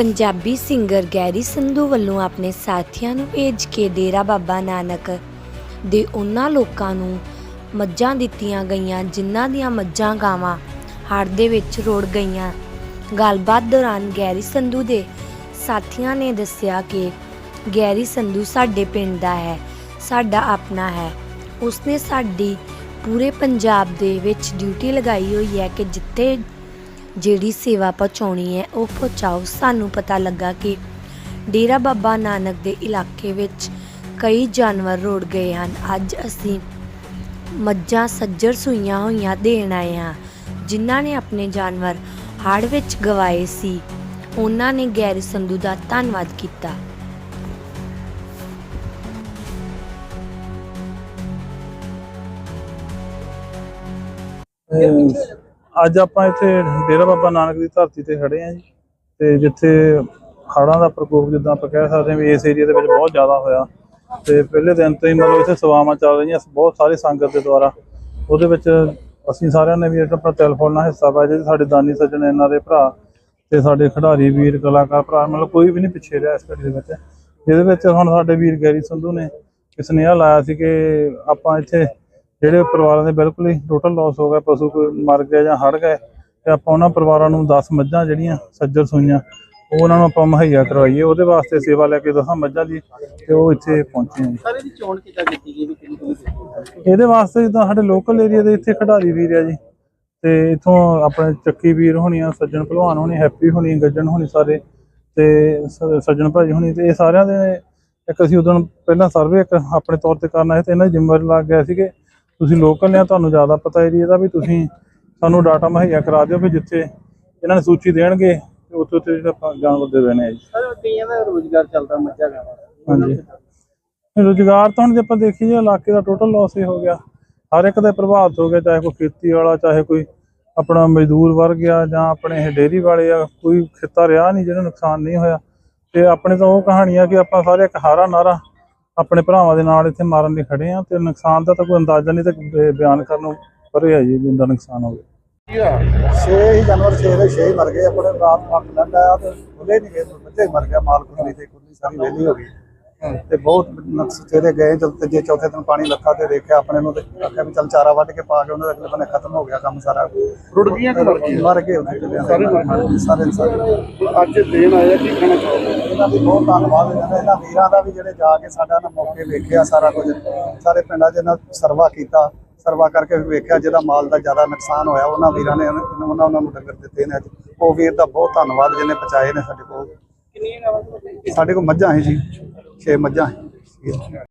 Punjabi singer Garry Sandhu ਵੱਲੋਂ ਆਪਣੇ ਸਾਥੀਆਂ ਨੂੰ ਭੇਜ ਕੇ ਡੇਰਾ ਬਾਬਾ ਨਾਨਕ ਦੇ ਉਹਨਾਂ ਲੋਕਾਂ ਨੂੰ ਮੱਝਾਂ ਦਿੱਤੀਆਂ ਗਈਆਂ, ਜਿਨ੍ਹਾਂ ਦੀਆਂ ਮੱਝਾਂ ਗਾਵਾਂ ਹੜ੍ਹ ਦੇ ਵਿੱਚ ਰੁੜ ਗਈਆਂ। ਗੱਲਬਾਤ ਦੌਰਾਨ ਗੈਰੀ ਸੰਧੂ ਦੇ ਸਾਥੀਆਂ ਨੇ ਦੱਸਿਆ ਕਿ ਗੈਰੀ ਸੰਧੂ ਸਾਡੇ ਪਿੰਡ ਦਾ ਹੈ, ਸਾਡਾ ਆਪਣਾ ਹੈ। ਉਸਨੇ ਸਾਡੀ ਪੂਰੇ ਪੰਜਾਬ ਦੇ ਵਿੱਚ ਡਿਊਟੀ ਲਗਾਈ ਹੋਈ ਹੈ ਕਿ ਜਿੱਥੇ ਜਿਹੜੀ ਸੇਵਾ ਪਹੁੰਚਾਉਣੀ ਹੈ, ਉਹ ਪਹੁੰਚਾਓ। ਸਾਨੂੰ ਪਤਾ ਲੱਗਾ ਕਿ ਡੇਰਾ ਬਾਬਾ ਨਾਨਕ ਦੇ ਇਲਾਕੇ ਵਿੱਚ ਕਈ ਜਾਨਵਰ ਰੋੜ ਗਏ ਹਨ। ਅੱਜ ਅਸੀਂ ਮੱਝਾਂ ਸੱਜਰ ਸੂਈਆਂ ਹੋਈਆਂ ਦੇਣ ਆਏ ਹਾਂ, ਜਿਨ੍ਹਾਂ ਨੇ ਆਪਣੇ ਜਾਨਵਰ ਹੜ੍ਹ ਵਿੱਚ ਗਵਾਏ ਸੀ। ਉਹਨਾਂ ਨੇ ਗੈਰੀ ਸੰਧੂ ਦਾ ਧੰਨਵਾਦ ਕੀਤਾ। ਅਹ ਅੱਜ ਆਪਾਂ ਇੱਥੇ ਡੇਰਾ ਬਾਬਾ ਨਾਨਕ ਦੀ ਧਰਤੀ ਤੇ ਖੜੇ ਆ ਜੀ ਤੇ ਜਿੱਥੇ ਹੜ੍ਹਾਂ ਦਾ ਪ੍ਰਕੋਪ ਜਿੱਦਾਂ ਆਪਾਂ ਕਹਿ ਸਕਦੇ ਹਾਂ ਵੀ ਇਸ ਏਰੀਆ ਦੇ ਵਿੱਚ ਬਹੁਤ ਜ਼ਿਆਦਾ ਹੋਇਆ। ਤੇ ਪਹਿਲੇ ਦਿਨ ਤੋਂ ਹੀ ਮਤਲਬ ਇੱਥੇ ਸੇਵਾਵਾਂ ਚੱਲ ਰਹੀਆਂ ਬਹੁਤ ਸਾਰੇ ਸੰਗਤ ਦੇ ਦੁਆਰਾ। ਉਹਦੇ ਵਿੱਚ ਅਸੀਂ ਸਾਰਿਆਂ ਨੇ ਵੀ ਆਪਣਾ ਟੈਲੀਫੋਨ ਨਾਲ ਹਿੱਸਾ ਪਾਇਆ ਜੀ ਸਾਡੇ ਦਾਨੀ ਸੱਜਣ ਇਹਨਾਂ ਦੇ ਭਰਾ ਤੇ ਸਾਡੇ ਖਿਡਾਰੀ, ਵੀਰ, ਕਲਾਕਾਰ ਭਰਾ, ਮਤਲਬ ਕੋਈ ਵੀ ਨਹੀਂ ਪਿੱਛੇ ਰਿਹਾ ਇਸ ਘੜੀ ਦੇ ਵਿੱਚ। ਜਿਹਦੇ ਵਿੱਚ ਹੁਣ ਸਾਡੇ ਵੀਰ ਗੈਰੀ ਸੰਧੂ ਨੇ ਇੱਕ ਸੁਨੇਹਾ ਲਾਇਆ ਸੀ ਕਿ ਆਪਾਂ ਇੱਥੇ ਜਿਹੜੇ ਪਰਿਵਾਰਾਂ ਦੇ ਬਿਲਕੁਲ ਹੀ ਟੋਟਲ ਲਾਸ ਹੋ ਗਿਆ ਪਸ਼ੂ ਮਰ ਗਿਆ ਜਾਂ ਹੜ ਗਏ ਤੇ ਆਪਾਂ ਉਹਨਾਂ ਪਰਿਵਾਰਾਂ ਨੂੰ 10 ਮੱਝਾਂ ਜਿਹੜੀਆਂ ਸੱਜਰ ਸੂਈਆਂ ਉਹ ਉਹਨਾਂ ਨੂੰ ਆਪਾਂ ਮੁਹੱਈਆ ਕਰਵਾਈਏ ਉਹਦੇ ਵਾਸਤੇ ਸੇਵਾ ਲੈ ਕੇ 10 ਮੱਝਾਂ ਦੀ ਤੇ ਉਹ ਇੱਥੇ ਪਹੁੰਚੇ ਜੀ। ਸਾਰੇ ਚੋਣ ਕਿੱਦਾਂ ਕੀਤੀ ਗਈ ਵੀ ਕਿਹੜੀ? ਇਹਦੇ ਵਾਸਤੇ ਜਿੱਦਾਂ ਸਾਡੇ ਲੋਕਲ ਏਰੀਆ ਦੇ ਇੱਥੇ ਖਿਡਾਰੀ ਵੀਰ ਆ ਜੀ ਤੇ ਇਥੋਂ ਆਪਣੇ ਚੱਕੀ ਵੀਰ ਹੋਣੀ ਆ ਸੱਜਣ ਭਲਵਾਨ ਹੋਣੀ ਹੈਪੀ ਹੋਣੀ ਗੱਜਣ ਹੋਣੀ ਸਾਰੇ ਤੇ ਸ- ਸੱਜਣ ਭਾਜੀ ਹੋਣੀ ਤੇ ਇਹ ਸਾਰਿਆਂ ਦੇ ਇੱਕ ਅਸੀਂ ਉਦੋਂ ਪਹਿਲਾਂ ਸਰਵੇ ਇੱਕ ਆਪਣੇ ਤੌਰ ਤੇ ਕਰਨਾ ਹੈ ਤੇ ਇਹਨਾਂ ਦੀ ਜ਼ਿੰਮੇਵਾਰੀ ਲੱਗ ਗਿਆ ਸੀ ਕਿ ਤੁਸੀਂ ਲੋਕਲ ਨੇ ਤੁਹਾਨੂੰ ਜ਼ਿਆਦਾ ਪਤਾ ਏਰੀਆ ਦਾ ਵੀ ਤੁਸੀਂ ਸਾਨੂੰ ਡਾਟਾ ਮੁਹੱਈਆ ਕਰਾ ਦਿਓ ਵੀ ਜਿੱਥੇ ਇਹਨਾਂ ਨੇ ਸੂਚੀ ਦੇਣਗੇ ਉੱਥੇ ਉੱਥੇ ਜਿਹੜਾ ਆਪਾਂ ਜਾਨਵਰ ਦੇ ਦੇਣੇ ਆ ਜੀ। ਸਰ ਕਈਆਂ ਦਾ ਰੋਜ਼ਗਾਰ ਚੱਲਦਾ ਮੱਝਾਂ ਗਾਵਾਂ ਦਾ। ਹਾਂਜੀ। ਰੁਜ਼ਗਾਰ ਤਾਂ ਹੁਣ ਜੇ ਆਪਾਂ ਦੇਖੀਏ ਇਲਾਕੇ ਦਾ ਟੋਟਲ ਲਾਸ ਹੀ ਹੋ ਗਿਆ। ਹਰ ਇੱਕ ਦਾ ਪ੍ਰਭਾਵਿਤ ਹੋ ਗਿਆ ਚਾਹੇ ਕੋਈ ਖੇਤੀ ਵਾਲਾ ਚਾਹੇ ਕੋਈ ਆਪਣਾ ਮਜ਼ਦੂਰ ਵਰਗ ਆ ਜਾਂ ਆਪਣੇ ਇਹ ਡੇਅਰੀ ਵਾਲੇ ਆ ਕੋਈ ਖੇਤਾ ਰਿਹਾ ਨਹੀਂ ਜਿਹਨੂੰ ਨੁਕਸਾਨ ਨਹੀਂ ਹੋਇਆ। ਤੇ ਆਪਣੇ ਤਾਂ ਉਹ ਕਹਾਣੀ ਆ ਕਿ ਆਪਾਂ ਸਾਰੇ ਇੱਕ ਹਾਰਾ ਨਾਰਾ ਆਪਣੇ ਭਰਾਵਾਂ ਦੇ ਨਾਲ ਇੱਥੇ ਮਾਰਨ ਲਈ ਖੜੇ ਆ ਤੇ ਨੁਕਸਾਨ ਦਾ ਤਾਂ ਕੋਈ ਅੰਦਾਜ਼ਾ ਨਹੀਂ ਤੇ ਬਿਆਨ ਕਰਨ ਪਰੇ ਆ ਜੀ, ਜਿੰਦਾ ਨੁਕਸਾਨ ਹੋਵੇ। ਛੇ ਹੀ ਜਾਨਵਰ, ਛੇ ਦੇ ਛੇ ਮਰ ਗਏ, ਆਪਣੇ ਰਾਤ ਫੱਕ ਲੈਂਦਾ ਆ ਤੇ ਖੁੱਲੇ ਨਹੀਂ ਗਏ, ਬੱਚੇ ਮਰ ਗਿਆ ਮਾਲ ਕੁੰਡੀ ਤੇ ਕੁੰਡੀ ਸਾਰੀ ਵਿਹਲੀ ਹੋ ਗਈ। ਤੇ ਬਹੁਤ ਨਕਸ ਤੇਰੇ ਗਏ ਜਦ ਤੀਜੇ ਚੌਥੇ ਦਿਨ ਪਾਣੀ ਲੱਖਾ ਤੇ ਦੇਖਿਆ ਆਪਣੇ ਨੂੰ ਤੇ ਆਖਿਆ ਵੀ ਚੱਲ ਚਾਰਾ ਵੱਢ ਕੇ ਪਾ ਕੇ ਉਹਨਾਂ ਦਾ ਅਗਲੇ ਬੰਨੇ ਖਤਮ ਹੋ ਗਿਆ ਕੰਮ ਸਾਰਾ। ਰੁੜ ਗਈਆਂ ਕਿ ਮਰ ਗਏ ਸਾਰੇ ਸਾਰੇ ਅੱਜ ਦੇਣ ਆਇਆ ਕੀ ਕਹਿਣਾ ਚਾਹੁੰਦੇ ਇਹਨਾਂ ਦੀ ਬਹੁਤ ਧੰਨਵਾਦ ਇਹਨਾਂ ਇਹਨਾਂ ਵੀਰਾਂ ਦਾ ਵੀ ਜਿਹੜੇ ਜਾ ਕੇ ਸਾਡਾ ਨਾ ਮੌਕੇ ਵੇਖਿਆ ਸਾਰਾ ਕੁਝ। ਸਾਰੇ ਪਿੰਡਾਂ 'ਚ ਇਹਨਾਂ ਸਰਵਾ ਕੀਤਾ। ਸਰਵਾ ਕਰਕੇ ਵੀ ਵੇਖਿਆ ਜਿਹਦਾ ਮਾਲ ਦਾ ਜ਼ਿਆਦਾ ਨੁਕਸਾਨ ਹੋਇਆ। ਉਹਨਾਂ ਵੀਰਾਂ ਨੇ ਉਹਨਾਂ ਉਹਨਾਂ ਨੂੰ ਡੰਗਰ ਦਿੱਤੇ ਨੇ ਅੱਜ। ਉਹ ਵੀਰ ਦਾ ਬਹੁਤ ਧੰਨਵਾਦ ਜਿਹਨੇ ਪਹੁੰਚਾਏ ਨੇ ਸਾਡੇ ਕੋਲ। ਸਾਡੇ ਕੋਲ ਮੱਝਾਂ ਹੈ ਜੀ। 6 ਮੱਝਾਂ। ਹੈ